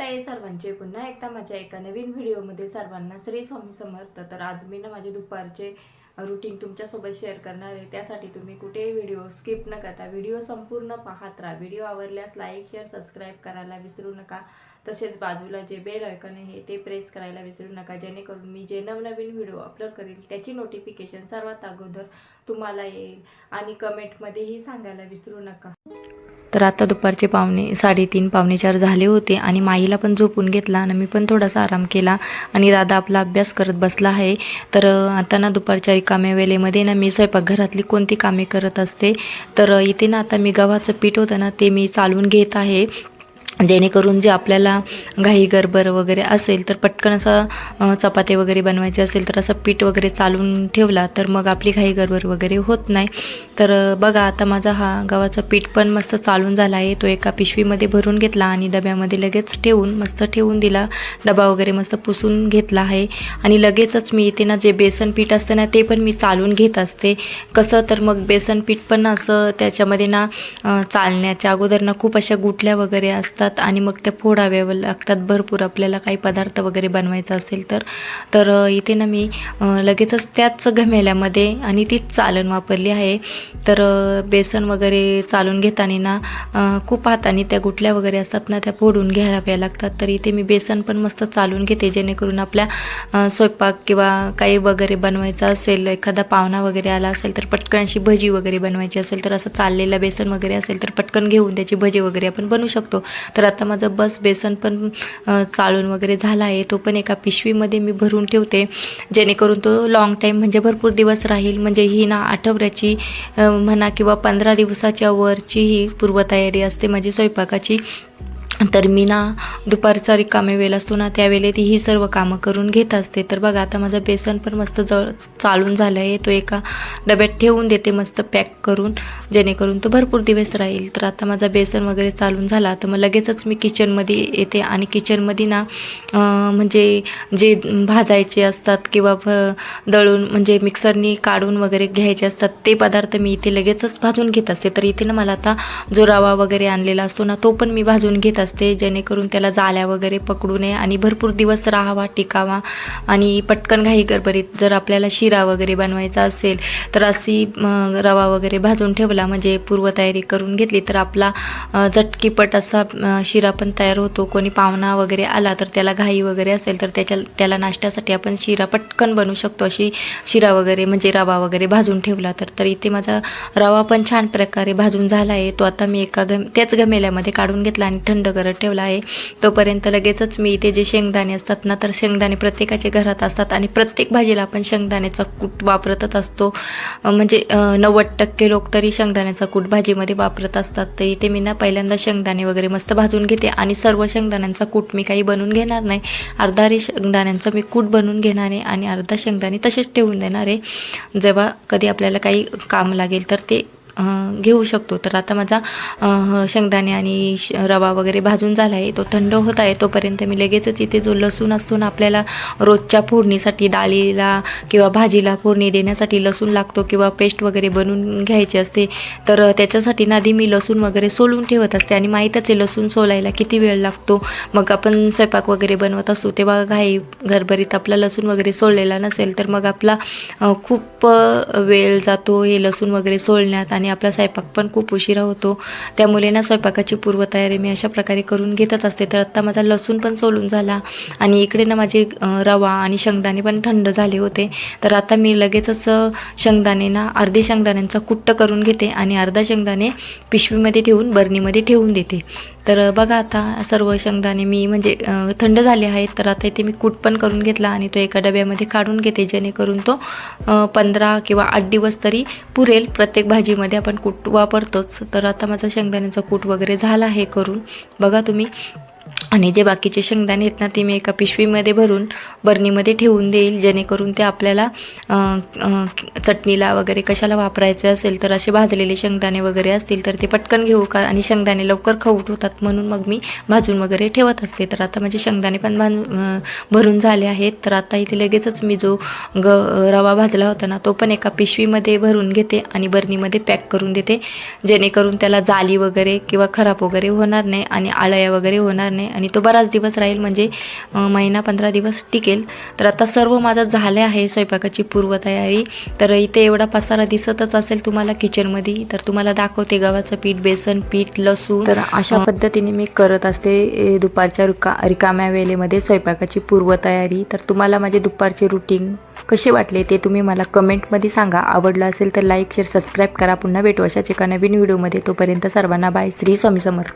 आहे सर्वांचे पुन्हा एकदा माझ्या एका नवीन व्हिडिओमध्ये सर्वांना श्री स्वामी समर्थ. तर आज मी ना माझे दुपारचे रुटीन तुमच्यासोबत शेअर करणार आहे. त्यासाठी तुम्ही कुठेही व्हिडिओ स्किप न करता व्हिडिओ संपूर्ण पाहत राहा. व्हिडिओ आवडल्यास लाईक शेअर सबस्क्राईब करायला विसरू नका. तसेच बाजूला जे बेल आयकॉन आहे ते प्रेस करायला विसरू नका. जेणेकरून मी जे नवनवीन व्हिडिओ अपलोड करेल त्याची नोटिफिकेशन सर्वात अगोदर तुम्हाला येईल. आणि कमेंटमध्येही सांगायला विसरू नका. तर आता दुपारचे पावणे साडेतीन पावणे चार झाले होते आणि माईला पण झोपून घेतला आणि मी पण थोडासा आराम केला आणि दादा आपला अभ्यास करत बसला आहे. तर आता ना दुपारच्या रिकाम्या वेळेमध्ये ना मी स्वयंपाकघरातली कोणती कामे करत असते? तर इथे ना आता मी गव्हाचं पीठ होतं ना ते मी चालून घेत आहे. जेणेकरून जे आपल्याला घाई गरबर वगैरे असेल तर पटकन असं चपाती वगैरे बनवायचे असेल तर असं पीठ वगैरे चालून ठेवला तर मग आपली घाई गरबर वगैरे होत नाही. तर बघा आता माझा हा गव्हाचा पीठ पण मस्त चालून झाला आहे. तो एका पिशवीमध्ये भरून घेतला आणि डब्यामध्ये लगेच ठेवून मस्त ठेवून दिला. डबा वगैरे मस्त पुसून घेतला आहे. आणि लगेचच मी इथे ना जे बेसन पीठ असतं ना ते पण मी चालून घेत असते. कसं तर मग बेसन पीठ पण असं त्याच्यामध्ये ना चालण्याच्या अगोदर ना खूप अशा गुठल्या वगैरे असतात. आणि मग त्या फोडाव्या लागतात. भरपूर आपल्याला काही पदार्थ वगैरे बनवायचा असेल तर तर इथे ना मी लगेचच त्याच घमेल्यामध्ये आणि तीच चालण वापरली आहे. तर बेसन वगैरे चालून घेताना ना खूप हाताने त्या गुठल्या वगैरे असतात ना त्या फोडून घ्याव्या लागतात. तर इथे मी बेसन पण मस्त चालून घेते जेणेकरून आपल्या स्वयंपाक किंवा काही वगैरे बनवायचं असेल एखादा पाहुणा वगैरे आला असेल तर पटकनशी भजी वगैरे बनवायची असेल तर असं चाललेलं बेसन वगैरे असेल तर पटकन घेऊन त्याची भजी वगैरे आपण बनवू शकतो. तर आता माझं बस बेसन पण चाळून चालून वगैरे झाला आहे. तो पण एका पिशवीमध्ये मी भरून ठेवते. जेणेकरून तो लाँग टाईम म्हणजे भरपूर दिवस राहील. म्हणजे ही ना आठवड्याची म्हणा किंवा पंधरा दिवसाच्या वरची ही पूर्वतयारी असते. माझी स्वयंपाकाची. तर मी ना दुपारचा रिकामे वेळ असतो ना त्यावेळेत ही सर्व कामं करून घेत असते. तर बघा आता माझं बेसन पण मस्त जळ चालून झालं आहे तो एका डब्यात ठेवून देते मस्त पॅक करून जेणेकरून तो भरपूर दिवस राहील. तर आता माझा बेसन वगैरे चालून झाला. तर मग लगेचच मी किचनमध्ये येते आणि किचनमध्ये ना म्हणजे जे भाजायचे असतात किंवा दळून म्हणजे मिक्सरनी काढून वगैरे घ्यायचे असतात ते पदार्थ मी इथे लगेचच भाजून घेत असते. तर इथे ना मला आता जो रवा वगैरे आणलेला असतो ना तो पण मी भाजून घेत असते. जेणेकरून त्याला जाल्या वगैरे पकडू नये आणि भरपूर दिवस राहावा टिकावा आणि पटकन घाई गरबरीत जर आपल्याला शिरा वगैरे बनवायचा असेल तर अशी रवा वगैरे भाजून ठेवला म्हणजे पूर्वतयारी करून घेतली तर आपला झटकीपट असा शिरा पण तयार होतो. कोणी पाहुणा वगैरे आला तर त्याला घाई वगैरे असेल तर त्याच्या त्याला नाश्त्यासाठी आपण शिरा पटकन बनवू शकतो. अशी शिरा वगैरे म्हणजे रवा वगैरे भाजून ठेवला तर तर इथे माझा रवा पण छान प्रकारे भाजून झाला आहे तो आता मी एका गम त्याच गमेल्यामध्ये काढून घेतला आणि थंड करत ठेवला आहे. तोपर्यंत लगेचच मी इथे जे शेंगदाणे असतात ना तर शेंगदाणे प्रत्येकाच्या घरात असतात आणि प्रत्येक भाजीला आपण शेंगदाण्याचा कूट वापरतच असतो. म्हणजे नव्वद टक्के लोक तरी शेंगदाण्याचा कूट भाजीमध्ये वापरत असतात. तर इथे मी ना पहिल्यांदा शेंगदाणे वगैरे मस्त भाजून घेते आणि सर्व शेंगदाण्यांचा कूट मी काही बनवून घेणार नाही. अर्धा रे शेंगदाण्यांचा मी कूट बनवून घेणार आहे आणि अर्धा शेंगदाणे तसेच ठेवून देणार आहे. जेव्हा कधी आपल्याला काही काम लागेल तर ते घेऊ शकतो. तर आता माझा शेंगदाणे आणि श- रवा वगैरे भाजून झाला आहे. तो थंड होत आहे तोपर्यंत मी लगेचच इथे जो लसूण असतो ना आपल्याला रोजच्या फोडणीसाठी डाळीला किंवा भाजीला फोडणी देण्यासाठी लसूण लागतो किंवा पेस्ट वगैरे बनवून घ्यायची असते. तर त्याच्यासाठी ना आधी मी लसूण वगैरे सोलून ठेवत असते आणि माहीतच आहे लसूण सोलायला किती वेळ लागतो. मग आपण स्वयंपाक वगैरे बनवत असतो तेव्हा घाई घरभरीत आपला लसूण वगैरे सोललेला नसेल तर मग आपला खूप वेळ जातो हे लसूण वगैरे सोलण्यात आणि आणि आपला स्वयंपाक पण खूप उशिरा होतो. त्यामुळे ना स्वयंपाकाची पूर्वतयारी मी अशा प्रकारे करून घेतच असते. तर आत्ता माझा लसूण पण सोलून झाला आणि इकडे ना माझे रवा आणि शेंगदाणे पण थंड झाले होते. तर आता मी लगेचच शेंगदाणे ना अर्धे शेंगदाण्यांचा कुट्ट करून घेते आणि अर्धा शेंगदाणे पिशवीमध्ये ठेवून बरणीमध्ये ठेवून देते. तर बघा आता सर्व शेंगदाणे मी म्हणजे थंड झाले आहेत तर आता इथे मी कूट पण करून घेतला आणि तो एका डब्यामध्ये काढून घेते जेणेकरून तो पंधरा किंवा आठ दिवस तरी पुरेल. प्रत्येक भाजीमध्ये आपण कूट वापरतोच. तर आता माझा शेंगदाण्याचा कूट वगैरे झाला आहे करून. बघा तुम्ही आणि जे बाकीचे शेंगदाणे आहेत ना ते मी एका पिशवीमध्ये भरून बरणीमध्ये ठेवून देईल. जेणेकरून ते आपल्याला चटणीला वगैरे कशाला वापरायचे असेल तर असे भाजलेले शेंगदाणे वगैरे असतील तर ते पटकन घेऊ का? आणि शेंगदाणे लवकर खवट होतात म्हणून मग मी भाजून वगैरे ठेवत असते. तर आता माझे शेंगदाणे पण भाज भरून झाले आहेत. तर आता इथे लगेचच मी जो ग रवा भाजला होता ना तो पण एका पिशवीमध्ये भरून घेते आणि बरणीमध्ये पॅक करून देते. जेणेकरून त्याला जाली वगैरे किंवा खराब वगैरे होणार नाही आणि आळया वगैरे होणार नाही आणि आणि तो बराच दिवस राहील म्हणजे महिना पंधरा दिवस टिकेल. तर आता सर्व माझं झालं आहे स्वयंपाकाची पूर्वतयारी. तर इथे एवढा पसारा दिसतच असेल तुम्हाला किचनमध्ये तर तुम्हाला दाखवते गव्हाचं पीठ बेसन पीठ लसूण. तर अशा पद्धतीने मी करत असते दुपारच्या रुका रिकाम्या वेळेमध्ये स्वयंपाकाची पूर्वतयारी. तर तुम्हाला माझे दुपारचे रुटीन कसे वाटले ते तुम्ही मला कमेंटमध्ये सांगा. आवडलं असेल तर लाईक शेअर सबस्क्राईब करा. पुन्हा भेटू अशाच एका नवीन व्हिडिओमध्ये तोपर्यंत सर्वांना बाय श्री स्वामी समर्थ.